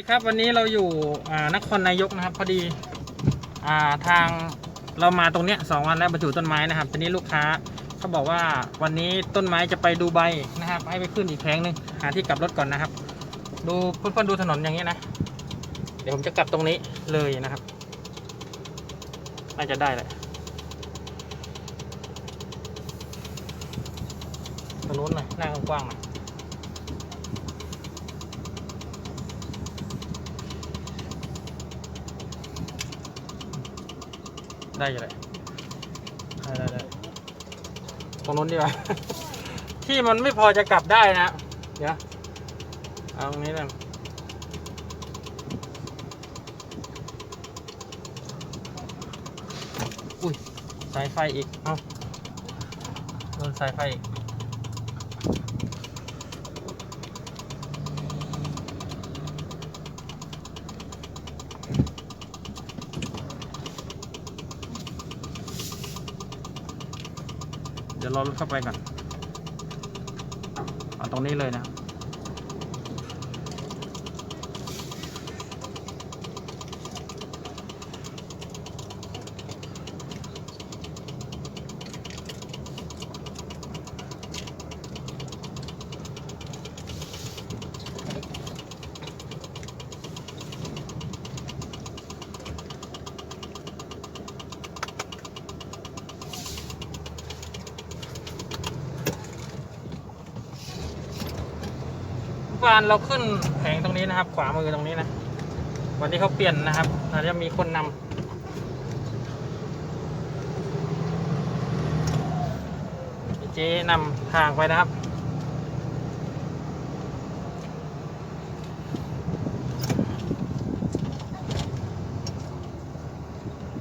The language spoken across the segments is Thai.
ดีครับวันนี้เราอยู่นครนายกนะครับ พอดีอาทางเรามาตรงเนี้ยสองวันแล้วบรรจุต้นไม้นะครับทีนี้ลูกค้าเขาบอกว่าวันนี้ต้นไม้จะไปดูใบนะครับ ให้ไปขึ้นอีกแผงหนึ่งหาที่กลับรถก่อนนะครับ ดูเพื่อนๆดูถนนอย่างนี้นะ เดี๋ยวผมจะกลับตรงนี้เลยนะครับน่าจะได้แหละตรงนู้นหน่อยหน้ากว้างๆหน่อย ได้อยู่เลยได้ได้ได้ตรงนู้นดีกว่า ที่มันไม่พอจะกลับได้นะ เดี๋ยว เอาตรงนี้นะอุ้ย สายไฟอีก เอาโดนสายไฟอีก เดี๋ยวรอรถเข้าไปก่อนเอาตรงนี้เลยนะ วานเราขึ้นแผงตรงนี้นะครับ ขวามือตรงนี้นะ วันนี้เขาเปลี่ยนนะครับอาจจะมีคนนำเจ๊นำทางไปนะครับ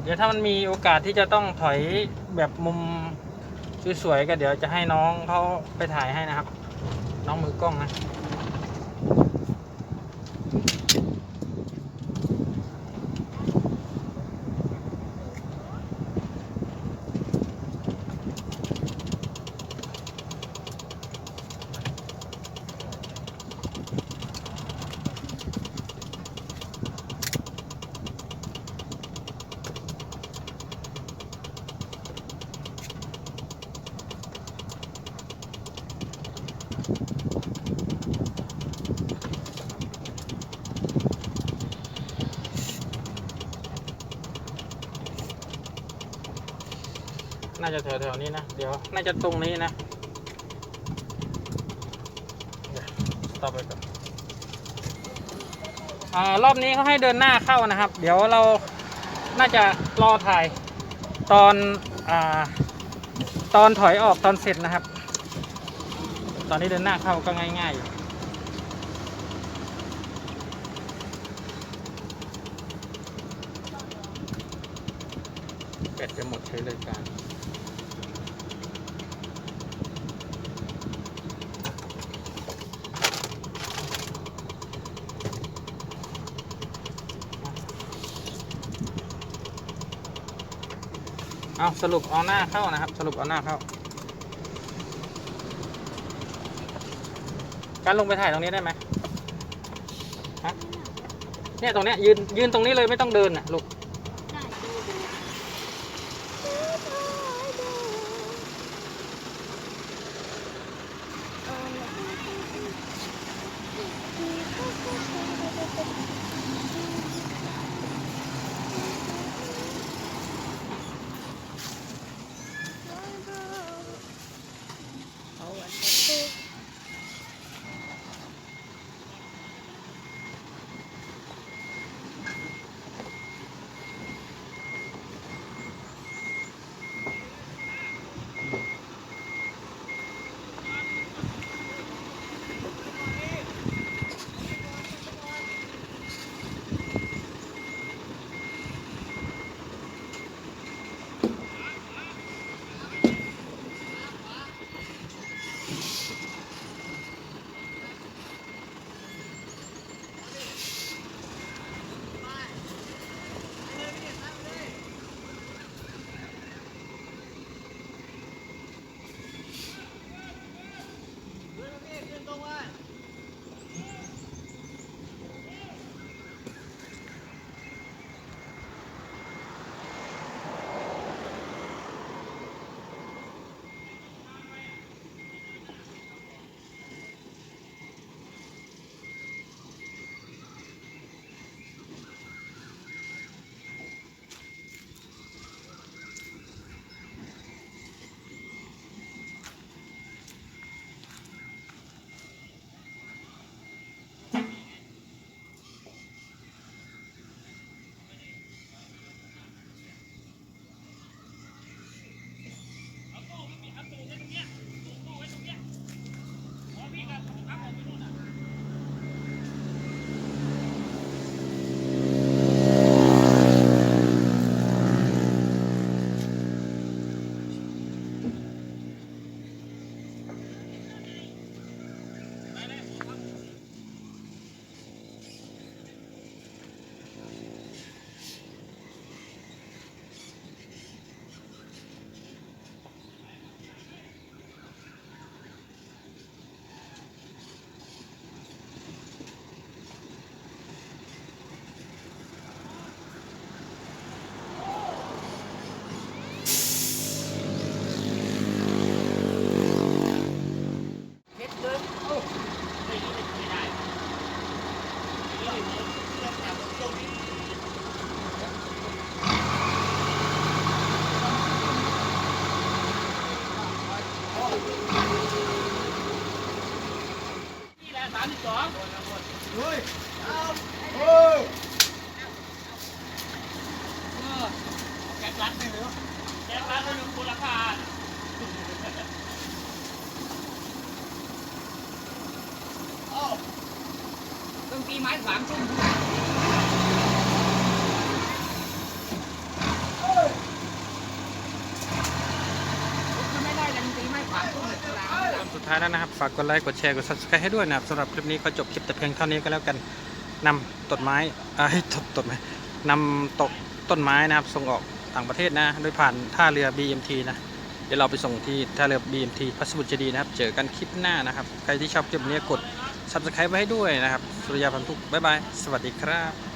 เดี๋ยวถ้ามันมีโอกาสที่จะต้องถอยแบบมุมสวยๆก็เดี๋ยวจะให้น้องเขาไปถ่ายให้นะครับ น้องมือกล้องนะ น่าจะแถวๆนี้นะ เดี๋ยว น่าจะตรงนี้นะต่อไปก่อนอ่ารอบนี้เขาให้เดินหน้าเข้านะครับ เดี๋ยวเรา น่าจะรอถ่ายตอนอ่าตอนถอยออกตอนเสร็จนะครับ ตอนนี้เดินหน้าเข้าก็ง่ายๆอยู่เป็ดจะหมดใช้เลยการ เอาสรุปเอาหน้าเข้านะครับ สรุปเอาหน้าเข้า การลงไปถ่ายตรงนี้ได้ไหมฮะเนี่ยตรงเนี้ยยืนยืนตรงนี้เลยไม่ต้องเดินน่ะลูก ที่สองลุยเอาโอ้เออแก๊สรัดไม่รู้แก๊สรัดไม่รู้มูลค่าต้องตีไม้สามทุ่มถ้าไม่ได้กันตีไม้สามทุ่มเวลาไม่ได้ สุด ท้ายแล้วนะครับ ฝากกดไลค์ กดแชร์ กด subscribe ให้ด้วยนะครับสำหรับคลิปนี้ก็จบคลิปแต่เพียงเท่านี้ก็แล้วกันนำต้นไม้เอ้ตดต้นไม้นำตกต้นไม้นะครับ ส่งออกต่างประเทศนะ โดยผ่านท่าเรือ BMT นะ เดี๋ยวเราไปส่งที่ท่าเรือ BMT พัสดุจดีนะครับ เจอกันคลิปหน้านะครับ ใครที่ชอบคลิปนี้กด subscribe ไว้ให้ด้วยนะครับ สุริยาพันธุกบ๊ายบาย สวัสดีครับ